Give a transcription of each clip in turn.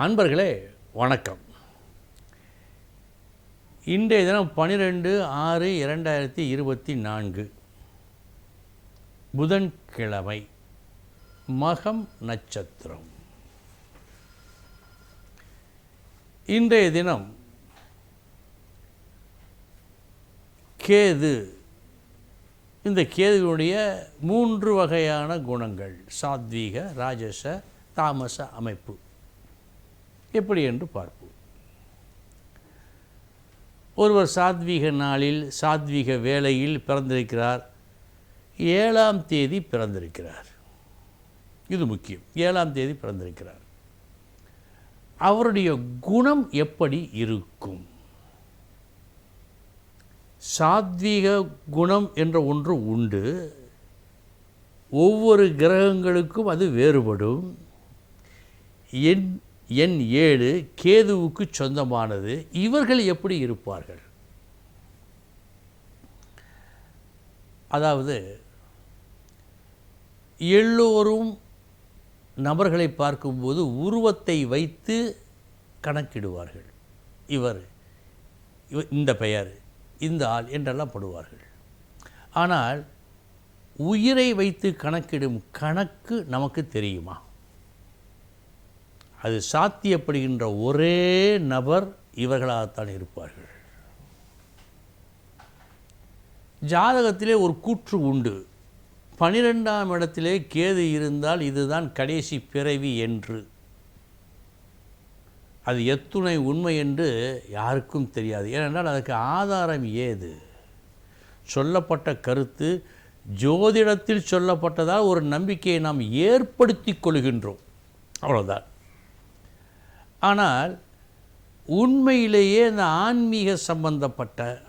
அன்பர்களே வணக்கம். இன்றைய தினம் பன்னிரெண்டு ஆறு இரண்டாயிரத்தி இருபத்தி நான்கு. புதன்கிழமை மகம் நட்சத்திரம். இன்றைய தினம் கேது. இந்த கேதுவினுடைய மூன்று வகையான குணங்கள் சாத்வீக ராஜச தாமச அமைப்பு. எப்படி என்று பார்ப்போம். ஒருவர் சாத்வீக நாளில் சாத்வீக வேலையில் பிறந்திருக்கிறார். ஏழாம் தேதி பிறந்திருக்கிறார். இது முக்கியம். ஏழாம் தேதி பிறந்திருக்கிறார். அவருடைய குணம் எப்படி இருக்கும்? சாத்வீக குணம் என்ற ஒன்று உண்டு. ஒவ்வொரு கிரகங்களுக்கும் அது வேறுபடும். என் எண் ஏழு கேதுவுக்கு சொந்தமானது. இவர்கள் எப்படி இருப்பார்கள்? அதாவது எல்லோரும் நபர்களை பார்க்கும்போது உருவத்தை வைத்து கணக்கிடுவார்கள். இவர் இவ இந்த பெயர் இந்த ஆள் என்றெல்லாம் படுவார்கள். ஆனால் உயிரை வைத்து கணக்கிடும் கணக்கு நமக்கு தெரியுமா? அது சாத்தியப்படுகின்ற ஒரே நபர் இவர்களாகத்தான் இருப்பார்கள். ஜாதகத்திலே ஒரு கூற்று உண்டு. பனிரெண்டாம் இடத்திலே கேது இருந்தால் இதுதான் கடைசி பிறவி என்று. அது எத்துணை உண்மை என்று யாருக்கும் தெரியாது. ஏனென்றால் அதுக்கு ஆதாரம் ஏது? சொல்லப்பட்ட கருத்து ஜோதிடத்தில் சொல்லப்பட்டதால் ஒரு நம்பிக்கையை நாம் ஏற்படுத்தி கொள்கின்றோம். அவ்வளோதான் ஆனால் உண்மையிலேயே இந்த ஆன்மீக சம்பந்தப்பட்ட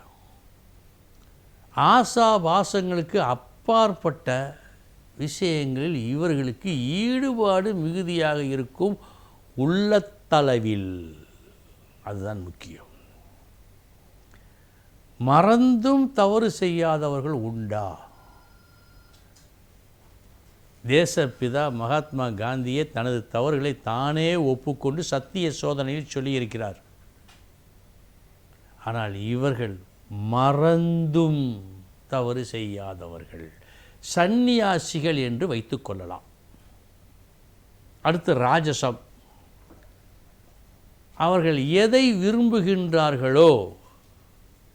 ஆசா வாசங்களுக்கு அப்பாற்பட்ட விஷயங்களில் இவர்களுக்கு ஈடுபாடு மிகுதியாக இருக்கும் உள்ளத்தளவில். அதுதான் முக்கியம். மறந்தும் தவறு செய்யாதவர்கள் உண்டா? தேசப்பிதா மகாத்மா காந்தியே தனது தவறுகளை தானே ஒப்புக்கொண்டு சத்திய சோதனையில் சொல்லியிருக்கிறார். ஆனால் இவர்கள் மறந்தும் தவறு செய்யாதவர்கள். சந்நியாசிகள் என்று வைத்துக்கொள்ளலாம் அடுத்து ராஜசம். அவர்கள் எதை விரும்புகின்றார்களோ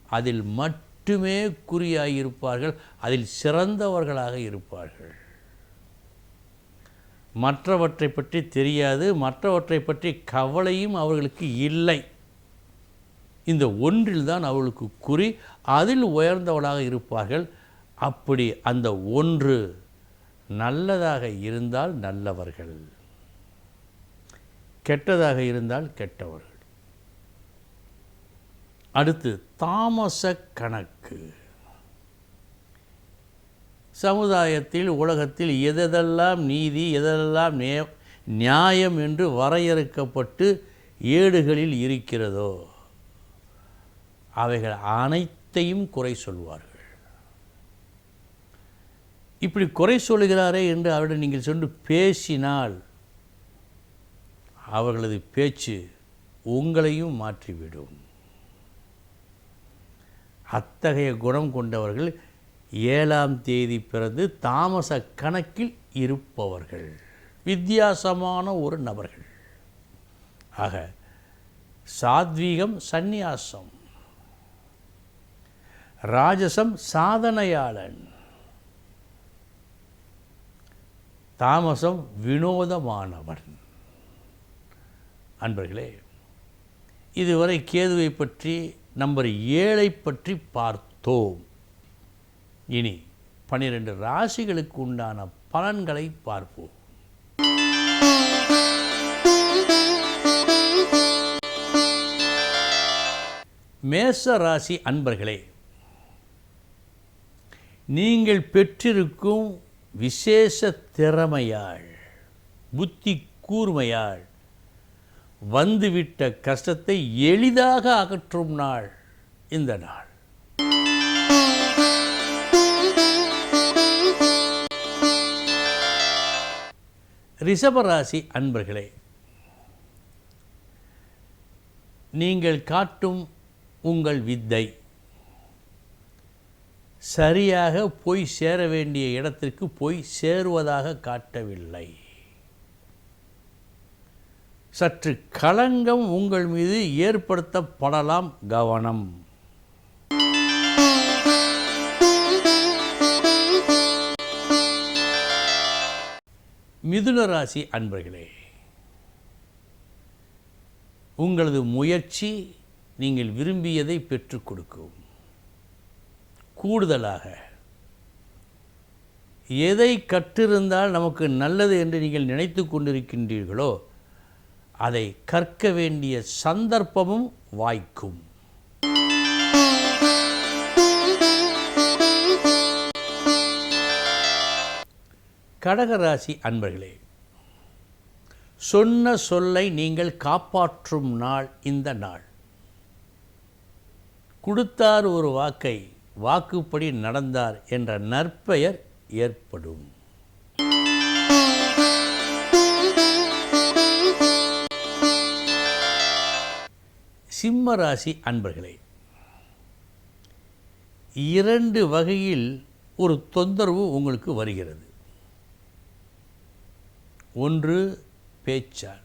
அதில் மட்டுமே குறியாயிருப்பார்கள் அதில் சிறந்தவர்களாக இருப்பார்கள். மற்றவற்றை பற்றி தெரியாது மற்றவற்றை பற்றி கவலையும் அவர்களுக்கு இல்லை. இந்த ஒன்றில்தான் அவர்களுக்கு குறி. அதில் உயர்ந்தவளாக இருப்பார்கள். அப்படி அந்த ஒன்று நல்லதாக இருந்தால் நல்லவர்கள். கெட்டதாக இருந்தால் கெட்டவர்கள். அடுத்து தாமச கணக்கு. சமுதாயத்தில் உலகத்தில் எதெல்லாம் நீதி எதெல்லாம் நே நியாயம் என்று வரையறுக்கப்பட்டு ஏடுகளில் இருக்கிறதோ அவைகள் அனைத்தையும் குறை சொல்வார்கள். இப்படி குறை சொல்கிறாரே என்று அவரிடம் நீங்கள் சென்று பேசினால் அவர்களது பேச்சு உங்களையும் மாற்றிவிடும். அத்தகைய குணம் கொண்டவர்கள் ஏழாம் தேதி பிறந்து தாமச கணக்கில் இருப்பவர்கள். வித்தியாசமான ஒரு நபர்கள். ஆக சாத்வீகம் சந்நியாசம். ராஜசம் சாதனையாளன். தாமசம் வினோதமானவன். அன்பர்களே இதுவரை கேதுவை பற்றி நம்பர் ஏழை பற்றி பார்த்தோம். இனி பன்னிரண்டு ராசிகளுக்கு உண்டான பலன்களை பார்ப்போம். மேச ராசி அன்பர்களே நீங்கள் பெற்றிருக்கும் விசேஷ திறமையால் புத்தி கூர்மையால் வந்துவிட்ட கஷ்டத்தை எளிதாக அகற்றும் நாள் இந்த நாள். ரிஷபராசி அன்பர்களே நீங்கள் காட்டும் உங்கள் வித்தை சரியாக போய் சேர வேண்டிய இடத்திற்கு போய் சேருவதாக காட்டவில்லை. சற்று களங்கம் உங்கள் மீது ஏற்படுத்தப்படலாம் கவனம். மிதுன ராசி அன்பர்களே உங்களது முயற்சி நீங்கள் விரும்பியதை பெற்றுக் கொடுக்கும். கூடுதலாக எதை கற்றிருந்தால் நமக்கு நல்லது என்று நீங்கள் நினைத்து கொண்டிருக்கின்றீர்களோ அதை கற்க வேண்டிய சந்தர்ப்பமும் வாய்க்கும். கடகராசி அன்பர்களே சொன்ன சொல்லை நீங்கள் காப்பாற்றும் நாள் இந்த நாள். கொடுத்தார் ஒரு வாக்கை வாக்குப்படி நடந்தார் என்ற நற்பெயர் ஏற்படும். சிம்ம ராசி அன்பர்களே இரண்டு வகையில் ஒரு தொந்தரவு உங்களுக்கு வருகிறது. ஒன்று பேச்சால்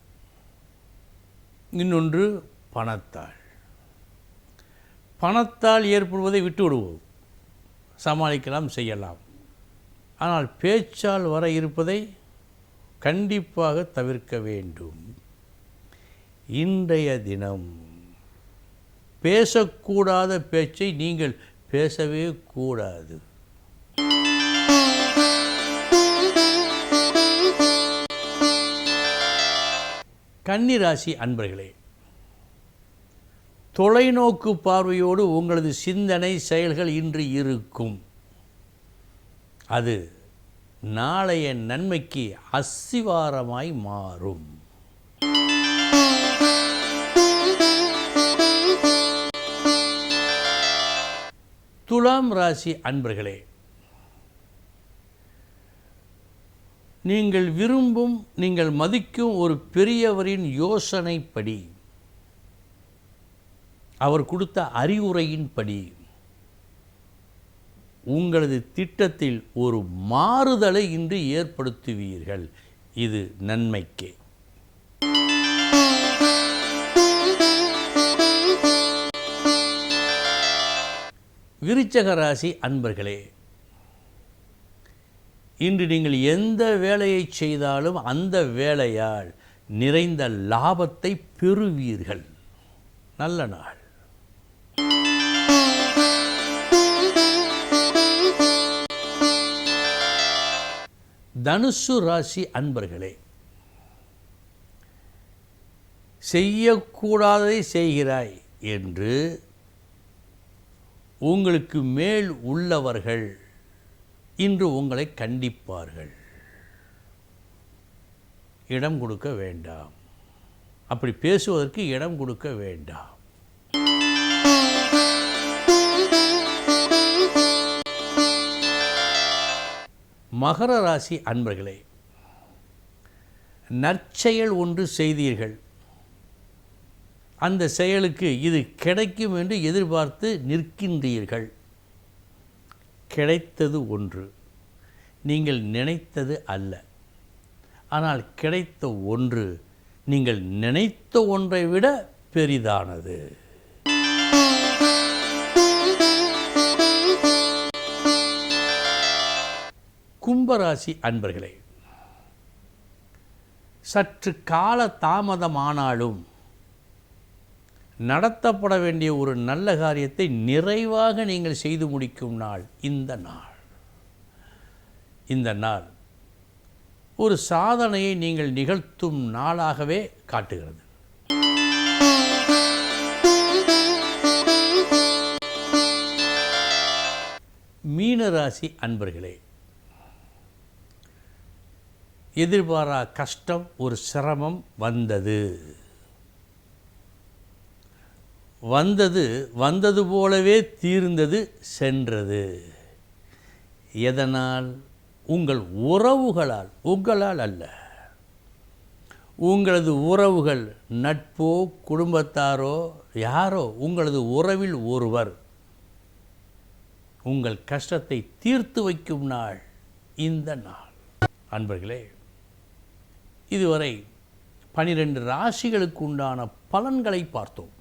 இன்னொன்று பணத்தால். பணத்தால் ஏற்படுவதை விட்டு விடுவோம் சமாளிக்கலாம் செய்யலாம். ஆனால் பேச்சால் வர இருப்பதை கண்டிப்பாக தவிர்க்க வேண்டும். இன்றைய தினம் பேசக்கூடாத பேச்சை நீங்கள் பேசவே கூடாது. கன்னிராசி அன்பர்களே தொலைநோக்கு பார்வையோடு உங்களது சிந்தனை செயல்கள் இன்று இருக்கும். அது நாளைய நன்மைக்கு அஸ்திவாரமாய் மாறும். துலாம் ராசி அன்பர்களே நீங்கள் விரும்பும் நீங்கள் மதிக்கும் ஒரு பெரியவரின் யோசனைப்படி அவர் கொடுத்த அறிவுரையின்படி உங்களது திட்டத்தில் ஒரு மாறுதலை இன்று ஏற்படுத்துவீர்கள். இது நன்மைக்கே. விருச்சக ராசி அன்பர்களே இன்று நீங்கள் எந்த வேலையை செய்தாலும் அந்த வேலையால் நிறைந்த லாபத்தை பெறுவீர்கள். நல்ல நாள். தனுசு ராசி அன்பர்களே செய்யக்கூடாததை செய்கிறாய் என்று உங்களுக்கு மேல் உள்ளவர்கள் இன்று உங்களை கண்டிப்பார்கள். இடம் கொடுக்க வேண்டாம். அப்படி பேசுவதற்கு இடம் கொடுக்க வேண்டாம். மகர ராசி அன்பர்களே நற்செயல் ஒன்று செய்தீர்கள். அந்த செயலுக்கு இது கிடைக்கும் என்று எதிர்பார்த்து நிற்கின்றீர்கள். கிடைத்தது ஒன்று. நீங்கள் நினைத்தது அல்ல. ஆனால் கிடைத்த ஒன்று நீங்கள் நினைத்த ஒன்றை விட பெரிதானது. கும்பராசி அன்பர்களே சற்று கால தாமதமானாலும் நடத்தப்பட வேண்டிய ஒரு நல்ல காரியத்தை நிறைவாக நீங்கள் செய்து முடிக்கும் நாள் இந்த நாள். இந்த நாள் ஒரு சாதனையை நீங்கள் நிகழ்த்தும் நாளாகவே காட்டுகிறது. மீனராசி அன்பர்களே எதிர்பாரா கஷ்டம் ஒரு சிரமம் வந்தது. வந்தது வந்தது போலவே தீர்ந்தது சென்றது. எதனால்? உங்கள் உறவுகளால் உங்களால் அல்ல. உங்களது உறவுகள் நட்போ குடும்பத்தாரோ யாரோ உங்களது உறவில் ஒருவர். உங்கள் கஷ்டத்தை தீர்த்து வைக்கும் நாள் இந்த நாள். அன்பர்களே இதுவரை பனிரெண்டு ராசிகளுக்கு உண்டான பலன்களை பார்த்தோம்.